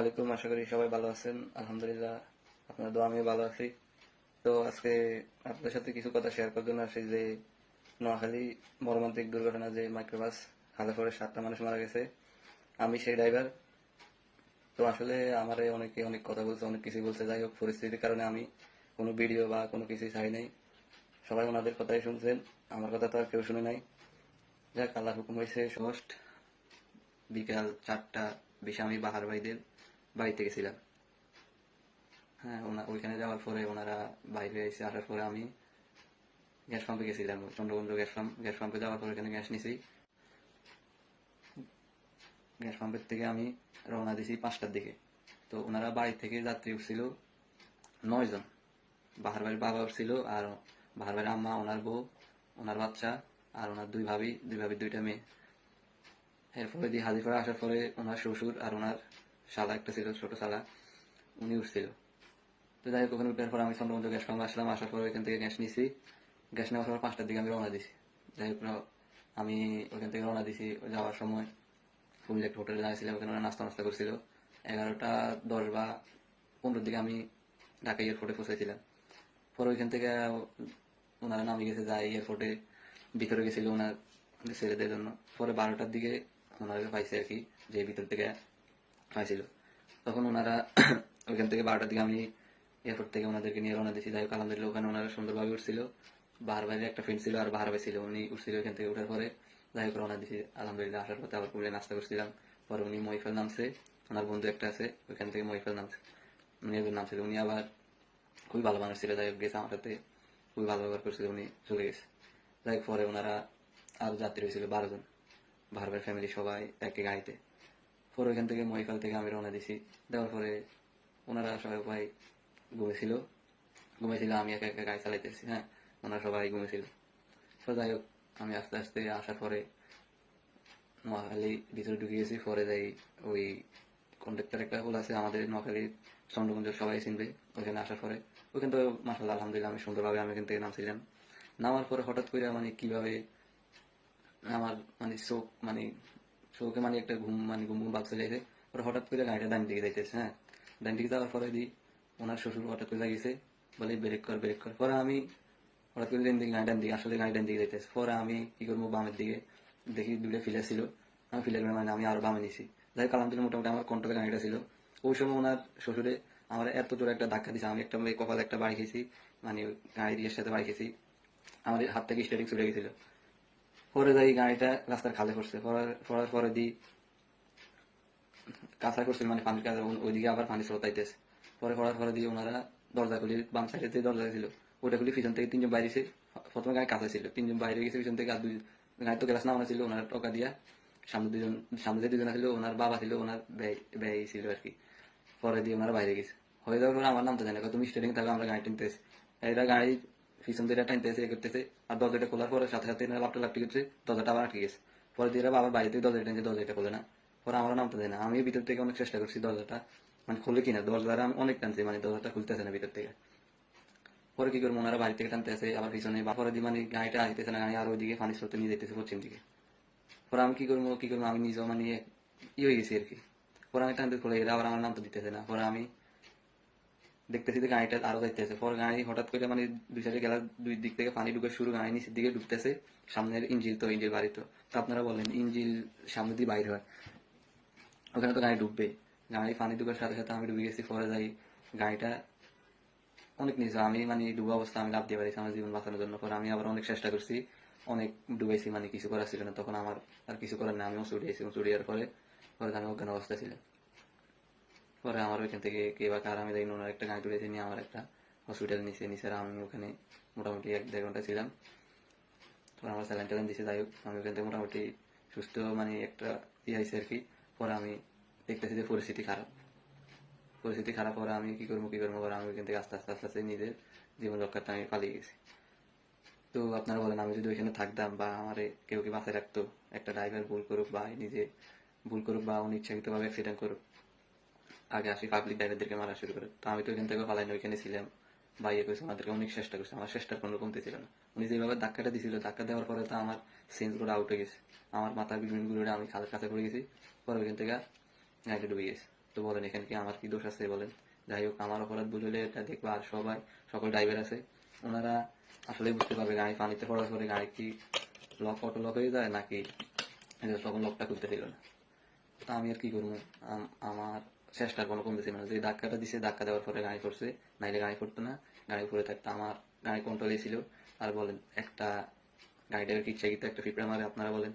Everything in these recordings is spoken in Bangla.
আলাইকুম, আশা করি সবাই ভালো আছেন। আলহামদুলিল্লাহ, আপনার দোয়া আমিও ভালো আছি। তো আজকে আপনাদের সাথে কিছু কথা শেয়ার করার জন্য আসি, যে নোয়াখালী মর্মান্তিক দুর্ঘটনা, যে মাইক্রোবাস খালে পরে সাতটা মানুষ মারা গেছে। আমি সেই ড্রাইভার। তো আসলে আমারে অনেকে অনেক কথা বলছে, অনেক কিছু বলছে। যাই হোক, পরিস্থিতির কারণে আমি কোনো ভিডিও বা কোনো কিছুই চাই নাই। সবাই ওনাদের কথাই শুনছেন, আমার কথা তো আর কেউ শুনে নাই। যাক আল্লাহ হুকুম হয়েছে ষষ্ঠ বিকাল চারটা বেশি আমি বাহার ভাইদের। বাড়িতে গেছিলাম। হ্যাঁ ওইখানে যাওয়ার পরে ওনারা বাইরে এসে আসার পরে আমি গ্যাস পাম্পে গেছিলাম চন্দ্রগঞ্জ গ্যাস পাম্প গ্যাস পাম্পে যাওয়ার পরে এখানে গ্যাস নিছি। গ্যাস পাম্পের থেকে আমি রওনা দিছি পাঁচটার দিকে। তো ওনারা বাড়ি থেকে যাত্রী উঠছিল নয় জন। বাহার বাড়ির বাবা উঠছিল আর বাহার বাড়ির আম্মা, ওনার বউ, ওনার বাচ্চা আর ওনার দুই ভাবি, দুই ভাবির দুইটা মেয়ে। এরপরে দিয়ে হাজিপাড়া আসার পরে ওনার শ্বশুর আর ওনার শালা একটা ছিল, ছোট শালা। উনি উঠছিল। তো যাই হোক, ওখানে উঠার পর আমি চন্দ্রবন্ধ গ্যাস পাম্প আসলাম আসার পর ওইখান থেকে গ্যাস নিছি। গ্যাস নেওয়ার পর পাঁচটার দিকে আমি রওনা দিছি। যাই হোক আমি ওইখান থেকে রওনা দিছি যাওয়ার সময়। কুমিল্লা একটা হোটেলে দাঁড়িয়েছিলাম, ওখানে ওরা নাস্তা নাস্তা করছিল। এগারোটা দশ বা পনেরোর দিকে আমি ঢাকা এয়ারপোর্টে পৌঁছেছিলাম পরে ওইখান থেকে ওনারা নামে গেছে যায় এয়ারপোর্টে ভিতরে গেছিল ওনার ছেলেদের জন্য। পরে বারোটার দিকে ওনারা পাইছে আর কি, যে ভিতর থেকে পাইছিল তখন ওনারা ওইখান থেকে বারোটার দিকে আমি এয়ারপোর্ট থেকে ওনাদেরকে নিয়ে রওনা দিয়েছি। যাই হোক, আলহামদুলিল্লাহ ওখানে ওনারা সুন্দরভাবে উঠছিল। বাহার বাইরে একটা ফ্রেন্ড ছিল আর বাহার ছিল, উনি উঠছিল ওইখান থেকে উঠার পরে। যাই হোক, রওনা দিয়েছি। আলহামদুলিল্লাহ, আসার পথে আবার কুমিল্লা নাস্তা করছিলাম। পরে উনি মহিফাল নামছে। ওনার বন্ধু একটা আছে, ওইখান থেকে মহিফাল নামছে। উনি একজন নামছিল উনি আবার খুবই ভালো মানুষ ছিল। যাই হোক, গেছে আমার সাথে। খুবই ভালো ব্যবহার করছিল। উনি চলে গেছে। যাই হোক, পরে ওনারা আরও যাত্রী হয়েছিল বারো জন। ভারবের ফ্যামিলি সবাই একই গাড়িতে। পরে ওইখান থেকে মহিকাল থেকে আমি রওনা দিছি। দেওয়ার পরে ওনারা সবাই ভাই ঘুমেছিল। ঘুমেছিল, আমি একা একা গাড়ি চালাইতেছি হ্যাঁ? ওনারা সবাই ঘুমেছিল। তো যাই হোক, আমি আস্তে আস্তে আসার পরে নোয়াখালী ভিতরে ঢুকে গেছি। পরে যাই ওই কন্ট্রাক্টর একটা হোল আছে আমাদের নোয়াখালীর চন্দ্রগঞ্জ সবাই চিনবে, ওইখানে আসার পরে। ওইখান থেকে মাসাল্লাহ আলহামদুলিল্লাহ, আমি সুন্দরভাবে আমি এখান থেকে নামছিলাম। নামার পরে হঠাৎ করে মানে কীভাবে আমার মানে চোখ মানে চোখে মানে একটা ঘুম মানে ঘুম ঘুম ভাব চলে যাইছে পরে হঠাৎ করে গাড়িটা ডান দিকে যাইতেছে হ্যাঁ? ডান দিকে যাওয়ার পরে দি ওনার শ্বশুর হঠাৎ করে লাগিয়েছে বলে, ব্রেক কর ব্রেক কর। পরে আমি হঠাৎ করে দিকে গাড়ি ডান দিকে, আসলে গাড়ি ডান দিকে যাইতেছে। পরে আমি কি করব, বামের দিকে দেখি দুটো ফিলার ছিল। আমি ফিলার মানে আমি আরও বামে নিছি। যাই হোক, আলহামদুলিল্লাহ মোটামুটি আমার কন্ট্রোলে গাড়িটা ছিল। ওই সময় ওনার শ্বশুরে আমার এত জোরে একটা ধাক্কা দিছে। আমি একটা কপালে একটা বাড়ি খেয়েছি মানে গাড়ি দিয়ে সাথে বাড়ি খেয়েছি। আমার হাত থেকে স্টারিং ছুটে গেছিল। পরে যাই গাড়িটা রাস্তার খালে পড়ার- পড়ার পরে দি কাঁচা করছিল মানে পানির কাছে ওইদিকে আবার পানি স্রোত পরে পড়ার পরে দিয়ে ওনারা দরজা খুলি বাম সাইডে যে দরজা ছিল ওটা খুলি পিছন থেকে তিনজন বাইরে এসে প্রথমে গাড়ি কাঁচা ছিল। তিনজন বাইরে গেছে, পিছন থেকে আর দুই গাড়ি তো গ্লাস নামানো ছিল, ওনার টকা দিয়া সামনে দুজন সামনে যে দুজন ছিল ওনার বাবা ছিল, ওনার ব্যয় ছিল আর কি। পরে দিয়ে ওনারা বাইরে গেছে। হয়ে যাওয়ার পরে আমার নাম তো জানি তুমি স্টেডিং থাকো আমরা গাড়ি টেনতেছি। এরা গাড়ি পিছন দিয়ে টানতেছে করতেছে আর দরজাটা খোলার পরে সাথে সাথে লাপটা লাপটি করছে, দরজাটা আবার আটকে গেছে। পরে দিয়ে বাইরে থেকে দরজাটা দরজাটা খোলে না। পরে আমার নামতে দেয় না। আমি ভিতর থেকে অনেক চেষ্টা করছি দরজাটা মানে খুলে কিনা, দরজাটা আমি অনেক টানছি মানে দরজাটা খুলতেছে না ভিতর থেকে। পরে কি করব, ওনারা বাড়ি থেকে টানতে আসে আবার পিছনে, বা পরে মানে গাড়িটা আসতেছে না, গাড়ি আর ওইদিকে পানি স্রোতে নিয়ে যেতেছে পশ্চিম দিকে। পরে আমি কি করব কি করব, আমি নিজেও মানে ই হয়ে গেছি আর কি। পরে আমি টানতে খুলে, এরা আবার আমার নাম তো দিতেছে না। পরে আমি দেখতেছি যে গাড়িটা আরও যাইতেছে। পরে গাড়ি হঠাৎ করে মানে দুই সাইডে গেলার দুই দিক থেকে পানি ঢুকে শুরু গাড়ি নিচের দিকে ঢুকতেছে, সামনের ইঞ্জিল তো ইঞ্জিল বাড়ি তো। আপনারা বলেন ইঞ্জিল সামনে দিয়ে বাইরে হয়। ওখানে তো গাড়ি ডুববে গাড়ি পানি ঢুকার সাথে সাথে আমি ডুবে গেছি, পরে যাই গাড়িটা অনেক নিচে, আমি মানে ডুবা অবস্থা, আমি লাভ দিয়ে পারিছি আমার জীবন বাঁচানোর জন্য। পরে আমি আবার অনেক চেষ্টা করছি, অনেক ডুবাইছি মানে কিছু করার ছিল না, তখন আমার আর কিছু করার না আমিও ছুটে যাওয়ার পরে পরে আমি অজ্ঞান অবস্থা ছিল পরে আমার ওইখান থেকে কে বা কার আমি দেখি ওনার একটা গাড়ি তুলেছে, নিয়ে আমার একটা হসপিটাল নিচে নিচে আমি ওখানে মোটামুটি এক দেড় ঘণ্টা ছিলাম। পরে আমার স্যালাইন ট্যালাইন দিছে, যাই হোক, আমি ওখান থেকে মোটামুটি সুস্থ মানে একটা ইয়ে হয়েছে আর কি। পরে আমি দেখতেছি যে পরিস্থিতি খারাপ। পরিস্থিতি খারাপ পরে আমি কি করব কি করব, পরে আমি ওইখান থেকে আস্তে আস্তে আস্তে আস্তে নিজের জীবন রক্ষার্থে আমি পালিয়ে গেছি। তো আপনারা বলেন, আমি যদি ওইখানে থাকতাম বা আমার কেউ কি বাসায় রাখতো, একটা ড্রাইভার ভুল করুক বা নিজে ভুল করুক বা অনিচ্ছাকৃতভাবে অ্যাক্সিডেন্ট করুক আগে আসি পাবলিক ড্রাইভারদেরকে মারা শুরু করে। তো আমি তো ওইখান থেকে পালাই না ওইখানে ছিলাম। বা ইয়ে করেছি ওনাদেরকে অনেক চেষ্টা করছি, আমার চেষ্টার কোনো কমতে ছিল না। উনি যেভাবে ধাক্কাটা দিছিল, ধাক্কা দেওয়ার পরে তো আমার সেন্সগুলো আউট হয়ে গেছে। আমার মাথার বিভিন্নগুলো আমি খালের কাছে পড়ে গেছি, পরে ওইখান থেকে গাড়িটা ডুবে গেছে। তো বলেন এখানে কি আমার কি দোষ আছে বলেন? যাই হোক, আমার অপরাধ বুঝলে এটা দেখব আর সবাই, সকল ড্রাইভার আছে। ওনারা আসলে বুঝতে পারবে গাড়ি পানিতে পড়ার পরে গাড়ি কি লক অটো লক হয়ে যায় নাকি তখন লকটা খুলতে দিল না। তা আমি আর কি করব? আম- চেষ্টার কোনো কমতেছে না যে ধাক্কাটা দিছে, ধাক্কা দেওয়ার পরে গাড়ি পড়ছে নাইলে গাড়ি পড়তো না গাড়ি পড়ে থাকতো। আমার গাড়ি কন্ট্রোলে ছিল। আর বলেন, একটা গাড়িটাকে ইচ্ছাকৃত একটা ফিপড়া মারে, আপনারা বলেন,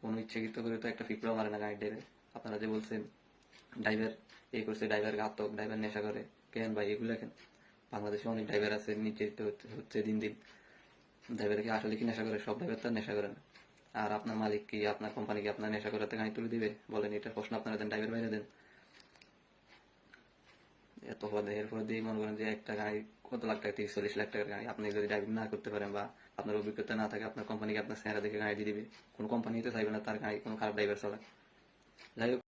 কোনো ইচ্ছাকৃত করে তো একটা ফিপড়া মারে না গাড়িটাকে আপনারা যে বলছেন, ড্রাইভার এই করছে, ড্রাইভার ঘাতক, ড্রাইভার নেশা করে, কেন ভাই এগুলো কেন? বাংলাদেশে অনেক ড্রাইভার আছে, নির্যাতিত হচ্ছে- দিন দিন। ড্রাইভার কি আসলে কি নেশা করে? সব ড্রাইভার তো আর নেশা করে না। আর আপনার মালিক কি, আপনার কোম্পানি কি আপনার নেশা করাতে গাড়ি তুলে দিবে? বলেন এটা প্রশ্ন আপনারা দেন, ড্রাইভার বাইরে দেন। এত পদে এরপর দিয়ে মনে করেন যে একটা গাড়ি কত লাখ টাকা, তিরিশ, চল্লিশ লাখ টাকার গাড়ি আপনি যদি ড্রাইভিং না করতে পারেন বা আপনার অভিজ্ঞতা না থাকে, আপনার কোম্পানিকে আপনার চেহারা দেখে গাড়ি দিয়ে দিবে। কোন কোম্পানিতে চাইবে না, তার গাড়ি কোনো খারাপ ড্রাইভার চালায় যাই হোক।